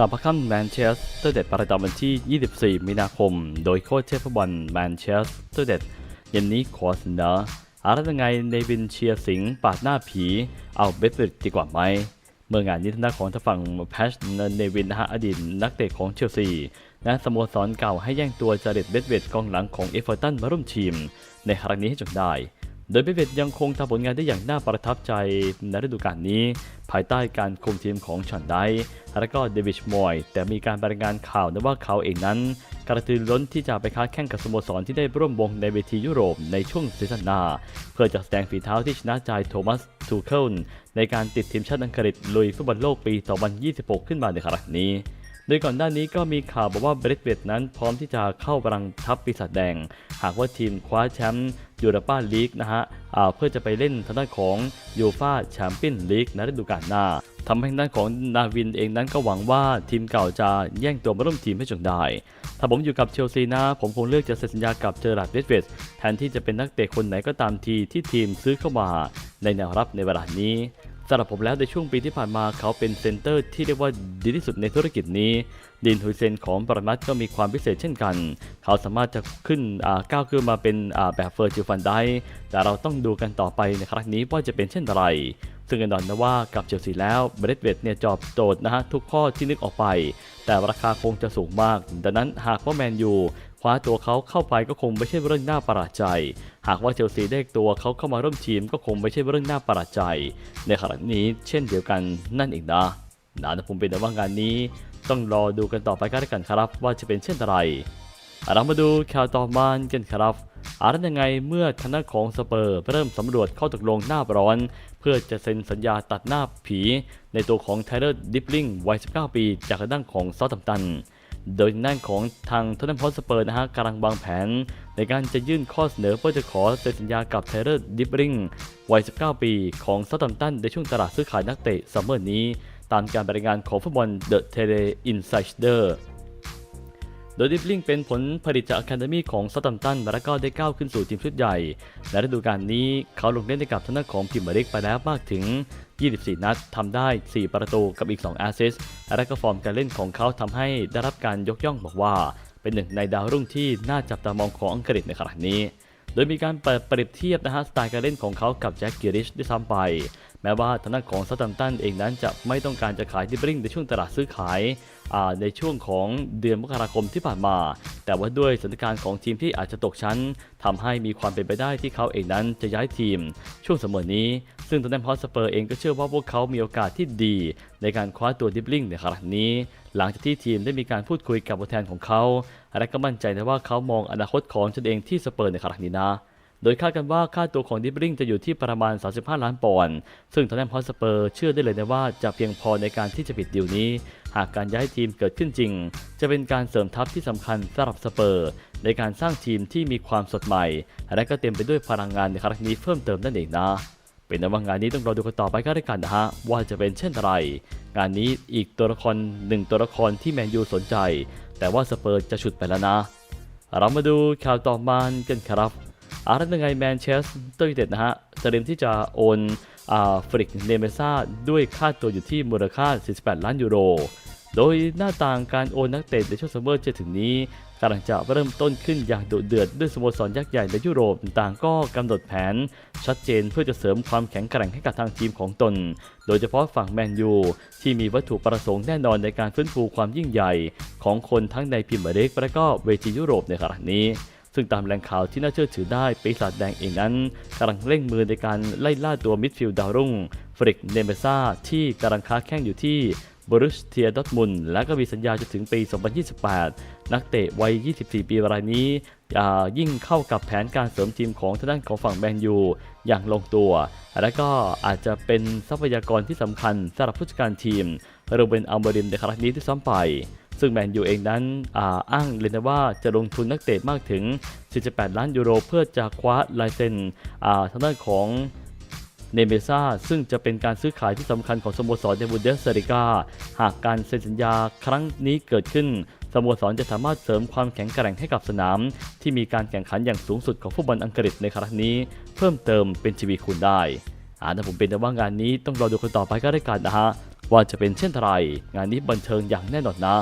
ข่าวพักค่ำแมนเชสเตอร์เด็ดประจำวันที่ 24 มีนาคม โดยโค้ชเชฟฟุตบอลแมนเชสเตอร์เด็ดเย็นนี้ขอเสนออะไรยังไงในวินเชียร์สิงห์ปาดหน้าผี เอาเบสเฟดดีกว่าไหม เมื่องานนี้ทางด้านของทางฝั่งแพชเนวินนะฮะอดีตนักเตะของเชลซีและสโมสรเก่าให้แย่งตัวจาเรตเบสเวดกองหลังของเอเวอร์ตันมาร่วมทีม ในครั้งนี้ให้จงได้ โดยเบเวดยังคงทำผลงานได้อย่างน่าประทับใจในฤดูกาลนี้ ภายใต้การคุมทีมของชอนไดและก็เดวิชมอย แต่มีการรายงานข่าวนะว่าเขาเองนั้น กระตือรือร้นที่จะไปค้าแข่งกับสโมสรที่ได้ร่วมวงในเวทียุโรปในช่วงซีซั่นหน้า เพื่อจะแสดงฝีเท้าที่ชนะใจโทมัสทูเคิลในการติดทีมชาติอังกฤษลุยฟุตบอลโลกปี 2026 ขึ้นมาในครั้งนี้ โดยก่อนหน้านี้ก็มีข่าวบอกว่าเบรดเวดนั้นพร้อมที่จะเข้ารังทัพปีศาจแดง หากว่าทีมคว้าแชมป์ยูโรปาลีกนะฮะเพื่อจะไปเล่นทางด้านของยูฟาแชมเปี้ยนลีกในฤดูกาลหน้าทำให้ด้านของนาวินเองนั้นก็หวังว่าทีมเก่าจะแย่งตัวมาร่วมทีมให้จงได้ ถ้าผมอยู่กับเชลซีนะ ผมคงเลือกจะเซ็นสัญญากับเจอราร์ดเบรดเวดแทนที่จะเป็นนักเตะคนไหนก็ตามทีที่ทีมซื้อเข้ามาในแนวรับในเวลานี้ สำหรับผมแล้วในช่วงปีที่ผ่านมาเขาเป็นเซนเตอร์ที่เรียกว่าดีที่สุดในธุรกิจนี้ ดินฮุยเซนของปรมัตก็มีความพิเศษเช่นกัน เขาสามารถจะขึ้นก้าวขึ้นมาเป็นแบบเฟอร์จิลฟันได้แต่เราต้องดูกันต่อไปในครั้งนี้ว่าจะเป็นเช่นไรซึ่งแน่นอนนะว่ากับเชลซีแล้วเบรดเวดเนี่ยจอบโจทย์นะฮะทุกข้อที่นึกออกไป แต่ราคาคงจะสูงมาก ดังนั้นหากว่าแมนยู คว้าตัวเขาเข้าไปก็คงไม่ใช่เรื่องน่าประหลาดใจ หากว่าเชลซีได้ตัวเขาเข้ามาร่วมทีมก็คงไม่ใช่เรื่องน่าประหลาดใจ ในขณะนี้เช่นเดียวกันนั่นเองนะนะแต่ผมเป็นแต่ว่างานนี้ ต้องรอดูกันต่อไปกันแล้วกันครับว่าจะเป็นเช่นไรเรามาดูข่าวต่อมากันครับอารันยังไงเมื่อทางด้านของสเปอร์เริ่มสำรวจข้อตกลงหน้าร้อน เพื่อจะเซ็นสัญญาตัดหน้าผี ในตัวของไทเลอร์ดิปลิงวัย 19 ปี จากด้านของซอตัมตัน โดยด้านของทางทอตแนมพอสเปอร์นะฮะกำลังวางแผน ในการจะยื่นข้อเสนอเพื่อจะขอเซ็นสัญญากับเทเลอร์ดิบริงวัย 19 ปีของซัตันตันในช่วงตลาดซื้อขายนักเตะซัมเมอร์นี้ ตามการรายงานของฟุตบอลเดอะเทเลอินไซเดอร์ โดยดิฟลิงเป็นผลผลิตจากอะคาเดมีของซาตัมตันและก็ได้ก้าวขึ้นสู่ทีมชุดใหญ่ในฤดูกาลนี้เขาลงเล่นในกับทางด้านของพิมเมอร์ลิกไปแล้วมากถึง 24 นัดทำได้ 4 ประตูกับอีก 2 แอสซิสต์และก็ฟอร์มการเล่นของเขาทำให้ได้รับการยกย่องบอกว่า เป็นหนึ่งในดาวรุ่งที่น่าจับตามองของอังกฤษในขณะนี้ โดยมีการเปิดเปรียบเทียบนะฮะสไตล์การเล่นของเขากับแจ็คกิริชด้วยซ้ำไป แม้ว่าทางด้านของซัตตัมตันเองนั้นจะไม่ต้องการจะขายดิบริงในช่วงตลาดซื้อขายในช่วงของเดือนมกราคมที่ผ่านมา แต่ว่าด้วยสถานการณ์ของทีมที่อาจจะตกชั้นทำให้มีความเป็นไปได้ที่เขาเองนั้นจะย้ายทีม ช่วงเสมอนี้ ซึ่งทางด้านพอสเปอร์เองก็เชื่อว่าพวกเขามีโอกาสที่ดี ในการคว้าตัวดิบลิงในครั้งนี้ หลังจากที่ทีมได้มีการพูดคุยกับผู้แทนของเขา และก็มั่นใจนะว่าเขามองอนาคตของตนเองที่สเปอร์ในครั้งนี้นะ โดยคาดกันว่าค่าตัวของดิบริงจะอยู่ที่ประมาณ 35 ล้านปอนด์ ซึ่งทางด้านพอสเปอร์เชื่อได้เลยนะว่าจะเพียงพอในการที่จะปิดดีลนี้ หากการย้ายทีมเกิดขึ้นจริง จะเป็นการเสริมทัพที่สำคัญสำหรับสเปอร์ ในการสร้างทีมที่มีความสดใหม่ และก็เต็มไปด้วยพลังงานในครั้งนี้เพิ่มเติมนั่นเองนะ เป็นนว่างานนี้ต้องรอดูกันต่อไปก็ได้กันนะฮะว่าจะเป็นเช่นไร งานนี้อีกตัวละครหนึ่งตัวละครที่แมนยูสนใจ แต่ว่าสเปอร์จะฉุดไปแล้วนะ เรามาดูข่าวต่อมากันครับ อาร์ตยังไงแมนเชสเตอร์ยูไนเต็ดนะฮะเตรียมที่จะโอนฟริกเนเมซ่าด้วยค่าตัวอยู่ที่มูลค่า 48 ล้านยูโร โดยหน้าต่างการโอนนักเตะในช่วงซัมเมอร์จะถึงนี้กำลังจะเริ่มต้นขึ้นอย่างดุเดือดด้วยสโมสรยักษ์ใหญ่ในยุโรปต่างๆก็กำหนดแผน ชัดเจนเพื่อจะเสริมความแข็งแกร่งให้กับทางทีมของตน โดยเฉพาะฝั่งแมนยู ที่มีวัตถุประสงค์แน่นอนในการฟื้นฟูความยิ่งใหญ่ ของคนทั้งในพรีเมียร์ลีกและก็เวทียุโรปในขณะนี้ ซึ่งตามแหล่งข่าวที่น่าเชื่อถือได้ปีศาจแดงเองนั้นกำลังเร่งมือในการไล่ล่าตัวมิดฟิลด์ดาวรุ่งฟริกเนเมซ่าที่กำลังค้าแข่งอยู่ที่บรุสเทียดอทมุนและก็มีสัญญาจนถึงปี 2028 นักเตะวัย 24 ปีรายนี้ยิ่งเข้ากับแผนการเสริมทีมของทางด้านของฝั่งแมนยูอย่างลงตัว และก็อาจจะเป็นทรัพยากรที่สำคัญสำหรับผู้จัดการทีมโรเบนอัลเบริมในครั้งนี้ที่ซ้ำไป ซึ่งแมนยูเองนั้นอาอ้างเลยนะว่าจะลงทุนนักเตะมากถึง 48 ล้านยูโร เพื่อจะคว้าลายเซ็นอ่าทางด้านของเนเมซ่าซึ่งจะเป็นการซื้อขายที่สำคัญของสโมสรในบุนเดสเซริกา หากการเซ็นสัญญาครั้งนี้เกิดขึ้นสโมสรจะสามารถเสริมความแข็งแกร่งให้กับสนาม ที่มีการแข่งขันอย่างสูงสุดของฟุตบอลอังกฤษในครั้งนี้ เพิ่มเติมเป็นชีวีคูณได้อ่าแต่ผมเป็นแต่ว่างานนี้ต้องรอดูกันต่อไปก็ได้กันนะฮะว่าจะเป็นเช่นไร งานนี้บันเทิงอย่างแน่นอนนะ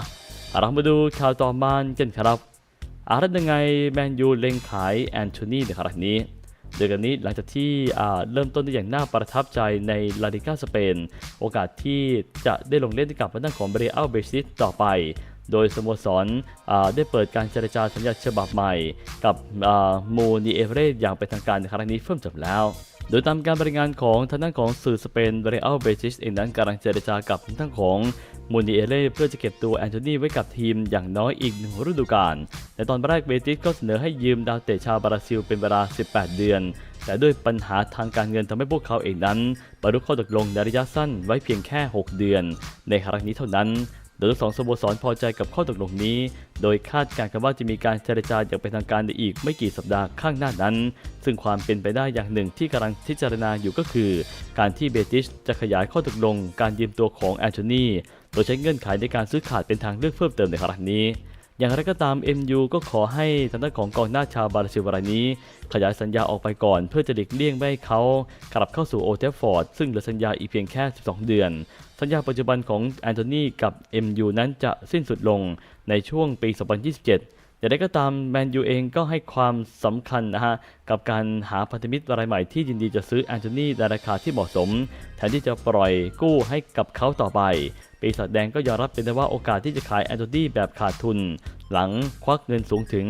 เรามาดูข่าวต่อมากันครับอารัตยังไงแมนยูเล็งขายแอนโทนีในครั้งนี้โดยกันนี้หลังจากที่เริ่มต้นได้อย่างน่าประทับใจในลาลิกาสเปน โอกาสที่จะได้ลงเล่นกับทางด้านของเบรอัลเบซิสต่อไป โดยสโมสรได้เปิดการเจรจาสัญญาฉบับใหม่ กับมูนีเอเวเรอย่างเป็นทางการในครั้งนี้เพิ่มจบแล้ว โดยตามการบริงานของทางด้านของสื่อสเปนเบรอัลเบซิสเองนั้นกำลังเจรจากับทางด้านของมูนีเอเล่เพื่อจะเก็บตัวแอนโทนีไว้กับทีมอย่างน้อยอีกหนึ่งฤดูกาลในตอนแรกเบติสก็เสนอให้ยืมดาวเตะชาวบราซิลเป็นเวลา 18 เดือน แต่ด้วยปัญหาทางการเงินทำให้พวกเขาเองนั้นบรรลุข้อตกลงในระยะสั้นไว้เพียงแค่ 6 เดือน ในครั้งนี้เท่านั้น โดยทั้งสองสโมสรพอใจกับข้อตกลงนี้ โดยคาดการณ์กันว่าจะมีการเจรจาอย่างเป็นทางการในอีกไม่กี่สัปดาห์ข้างหน้านั้น ซึ่งความเป็นไปได้อย่างหนึ่งที่กำลังพิจารณาอยู่ก็คือ การที่เบติสจะขยายข้อตกลงการยืมตัวของแอนโทนีโดยใช้เงื่อนไขในการซื้อขาดเป็นทางเลือกเพิ่มเติมในครั้งนี้ อย่างไรก็ตาม MU ก็ขอให้ทางด้านของกองหน้าชาวบราซิลรายนี้ ขยายสัญญาออกไปก่อน เพื่อจะหลีกเลี่ยงไม่ให้เขากลับเข้าสู่โอเทฟฟอร์ดซึ่งเหลือสัญญาอีกเพียงแค่ 12 เดือน สัญญาปัจจุบันของแอนโทนีกับ MU นั้นจะสิ้นสุดลงในช่วงปี 2027อย่างไรก็ตามแมนยูเองก็ให้ความสำคัญนะฮะ กับการหาพันธมิตรรายใหม่ที่ยินดีจะซื้อแอนโทนีในราคาที่เหมาะสม แทนที่จะปล่อยกู้ให้กับเขาต่อไป ปีศาจแดงก็ยอมรับเป็นได้ว่าโอกาสที่จะขายแอนโทนีแบบขาดทุน หลังควักเงินสูงถึง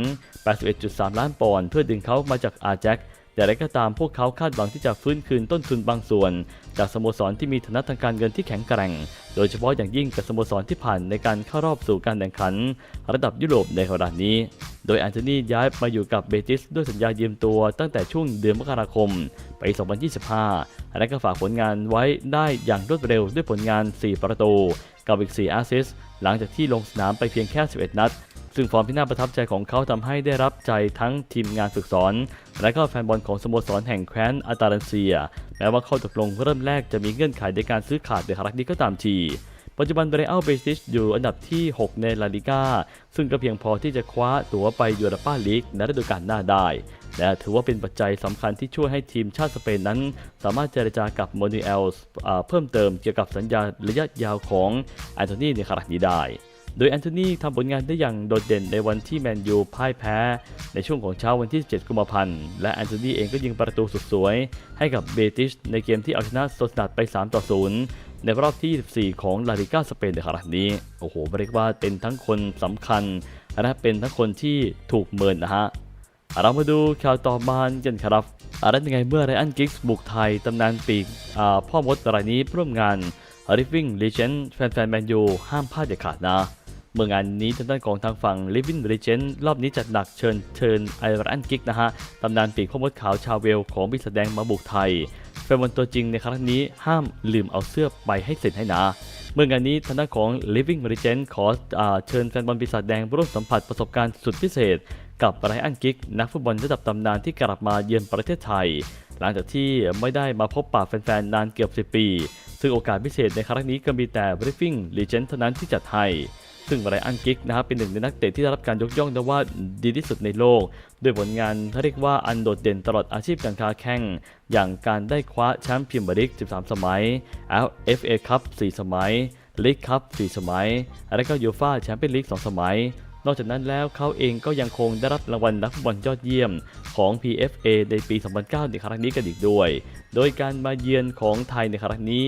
81.3 ล้านปอนด์เพื่อดึงเขามาจากอาแจ็ค อย่างไรก็ตามพวกเขาคาดหวังที่จะฟื้นคืนต้นทุนบางส่วน จากสโมสรที่มีฐานะทางการเงินที่แข็งแกร่ง โดยเฉพาะอย่างยิ่งกับสโมสรที่ผ่านในการเข้ารอบสู่การแข่งขัน ระดับยุโรปในขณะนี้ โดยแอนโทนีย้ายมาอยู่กับเบติสด้วยสัญญายืมตัวตั้งแต่ช่วงเดือนมกราคมปี2025 และก็ฝากผลงานไว้ได้อย่างรวดเร็วด้วยผลงาน 4 ประตูกับอีก 4 แอสซิสต์หลังจากที่ลงสนามไปเพียงแค่ 11 นัด ซึ่งฟอร์มที่น่าประทับใจของเขาทำให้ได้รับใจทั้งทีมงานฝึกสอน และก็แฟนบอลของสโมสรแห่งแคว้นอาตาลันเซีย แม้ว่าข้อตกลงเริ่มแรกจะมีเงื่อนไขในการซื้อขาดในครั้งนี้ก็ตามทีปัจจุบันเบรอัลเบซิสอยู่อันดับที่ 6 ในลาลิก้า ซึ่งก็เพียงพอที่จะคว้าตั๋วไปยูโรปาลีกในฤดูกาลหน้าได้ และถือว่าเป็นปัจจัยสำคัญที่ช่วยให้ทีมชาติสเปนนั้น สามารถเจรจากับโมนิเอลส์เพิ่มเติมเกี่ยวกับสัญญาระยะยาวของแอนโทนีในครั้งนี้ได้ โดยแอนโทนีทำผลงานได้อย่างโดดเด่นในวันที่แมนยูพ่ายแพ้ ในช่วงของเช้าวันที่ 17 กุมภาพันธ์ และแอนโทนีเองก็ยิงประตูสุดสวย ให้กับเบติชในเกมที่เอาชนะโซสนัดไป 3 ต่อ 0 ในรอบที่ 24 ของลาลิก้าสเปนในครั้งนี้ โอ้โหเรียกว่าเป็นทั้งคนสำคัญ และเป็นทั้งคนที่ถูกเมินนะฮะเรามาดูข่าวต่อมากันครับอะไรยังไงเมื่อไรอันกิกส์บุกไทยตำนานปีกพ่อมดรายนี้ร่วมงาน Living Legend แฟนๆแมนยูห้ามพลาดเด็ดขาดนะ เมื่องานนี้ทางด้านของทางฝั่ง Living Legend รอบนี้จัดหนักเชิญเชิญไอรันกิกนะฮะตำนานปีกพ่อมดขาวชาวเวลของบิสแดงมาบุกไทยแฟนบอลตัวจริงในครั้งนี้ห้ามลืมเอาเสื้อไปให้เสร็จให้นะเมื่องานนี้ทางด้านของ Living Legend ขออเชิญแฟนบอลปีศาจแดงร่วมสัมผัสประสบการณ์สุดพิเศษ กับไรอันกิกนักฟุตบอลระดับตำนานที่กลับมาเยือนประเทศไทย หลังจากที่ไม่ได้มาพบปะแฟนๆ นานเกือบ 10 ปี ซึ่งโอกาสพิเศษในครั้งนี้ก็มีแต่ Living Legend เท่านั้นที่จัดให้ ซึ่งไรอันกิกนะครับเป็นหนึ่งในนักเตะที่ได้รับการยกย่องนะว่าดีที่สุดในโลก ด้วยผลงานที่เรียกว่าอันโดดเด่นตลอดอาชีพการค้าแข่ง อย่างการได้คว้าแชมป์พรีเมียร์ลีก 13 สมัย FA คัพ 4 สมัยลีกคัพ 4 สมัย และก็ยูฟ่าแชมเปี้ยนลีก 2 สมัยนอกจากนั้นแล้วเขาเองก็ยังคงได้รับรางวัลนักฟุตบอลยอดเยี่ยมของ PFA ในปี 2009 ในครั้งนี้กันอีกด้วย โดยการมาเยือนของไทยในครั้งนี้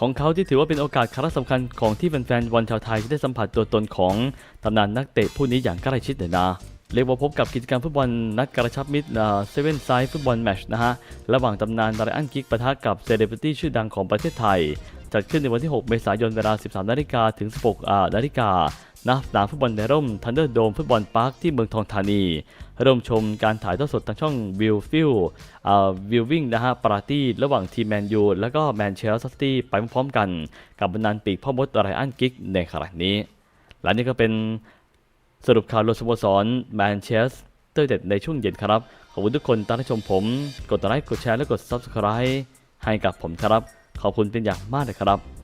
ของเขาที่ถือว่าเป็นโอกาสครั้งสำคัญของที่แฟนๆบอลชาวไทยที่ได้สัมผัสตัวตนของตำนานนักเตะผู้นี้อย่างใกล้ชิดเลยนะเรียกว่าพบกับกิจกรรมฟุตบอลนัดกระชับมิตรเซเว่นไซด์ฟุตบอลแมชนะฮะ ระหว่างตำนานดารอันกิกปะทะกับเซเลบริตี้ชื่อดังของประเทศไทย จัดขึ้นในวันที่ 6 เมษายนเวลา 13 นาฬิกาถึง 16นาฬิกาณสนามฟุตบอลในร่มทันเดอร์โดมฟุตบอลพาร์คที่เมืองทองธานี ร่วมชมการถ่ายทอดสดทางช่องวิวฟิลวิววิ่งนะฮะปาร์ตี้ระหว่างทีมแมนยูและก็แมนเชสเตอร์ซิตี้ไปพร้อมๆกัน กับบรรดาปีกพ่อมดไรอันกิกในครั้งนี้ และนี่ก็เป็นสรุปข่าวรวมสโมสรแมนเชสเตอร์เด็ดในช่วงเย็นครับ ขอบคุณทุกคนตามชมผม กดไลค์กดแชร์และกด Subscribe ให้กับผมครับ ขอบคุณเป็นอย่างมากเลยครับ